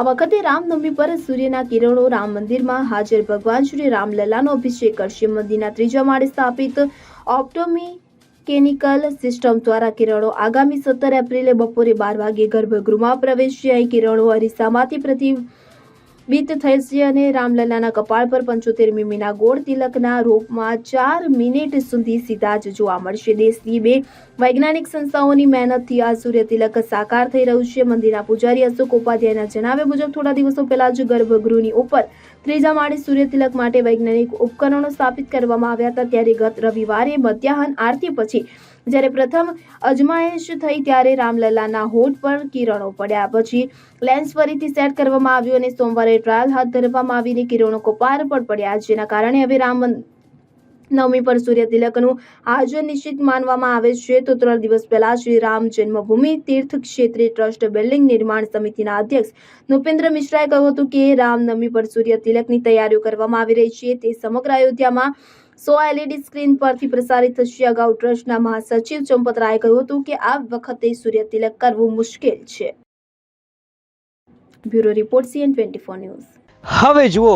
આ વખતે રામનવમી પર સૂર્યના કિરણો રામ મંદિરમાં હાજર. ભગવાન શ્રી રામલલ્લાનો અભિષેક કરશે. મંદિરના ત્રીજા માળે સ્થાપિત ઓપ્ટોમી કેમિકલ સિસ્ટમ દ્વારા કિરણો આગામી સત્તર એપ્રિલે બપોરે બાર વાગે ગર્ભગૃહમાં પ્રવેશ્યા. કિરણો અરીસામાંથી પ્રતિબિંબિત થશે અને રામલલ્લાના કપાળ પર પંચોતેર મીમીના ગોળ તિલકના રૂપમાં ચાર મિનિટ સુધી સીધા જ જોવા મળશે. દેશની બે વૈજ્ઞાનિક સંસ્થાઓની મહેનતથી આ સૂર્ય તિલક સાકાર થઈ રહ્યું છે. મંદિરના પૂજારી અશોક ઉપાધ્યાયના જણાવ્યા મુજબ, થોડા દિવસો પહેલા જ ગર્ભગૃહની ઉપર ત્રીજા માળે સૂર્ય તિલક માટે વૈજ્ઞાનિક ઉપકરણો સ્થાપિત કરવામાં આવ્યા હતા. ત્યારે ગત રવિવારે મધ્યાહન આરતી પછી જ્યારે પ્રથમ અજમાયશ થઈ ત્યારે રામલલાના હોઠ પર કિરણો પડ્યા. પછી લેન્સ ફરીથી સેટ કરવામાં આવ્યું અને સોમવારે ટ્રાયલ હાથ ધરવામાં આવીને કિરણો કોપાર પર પડ્યા. જેના કારણે હવે રામ નવમી પર સૂર્ય તિલકનું હાજર નિશ્ચિત માનવામાં આવે છે. તો ત્રણ દિવસ પહેલા શ્રી રામ જન્મભૂમિ તીર્થ ક્ષેત્રે ટ્રસ્ટ બિલ્ડિંગ નિર્માણ સમિતિના અધ્યક્ષ નૃપેન્દ્ર મિશ્રાએ કહ્યું હતું કે રામનવમી પર સૂર્ય તિલકની તૈયારીઓ કરવામાં આવી રહી છે. તે સમગ્ર અયોધ્યામાં સો એલઈડી સ્ક્રીન પરથી પ્રસારિત થશે અગાઉ ટ્રસ્ટના મહાસચિવ ચંપતરાયે કહ્યું હતું કે આ વખતે સૂર્ય તિલક કરવું મુશ્કેલ છે. Bureau report CN twenty four news. હવે જુઓ,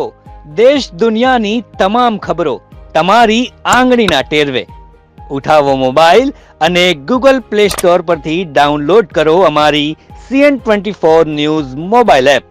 દેશ દુનિયાની તમામ ખબરો તમારી આંગળીના ટેરવે. ઉઠાવો મોબાઈલ અને ગૂગલ પ્લે સ્ટોર પરથી ડાઉનલોડ કરો અમારી CN twenty four news mobile app.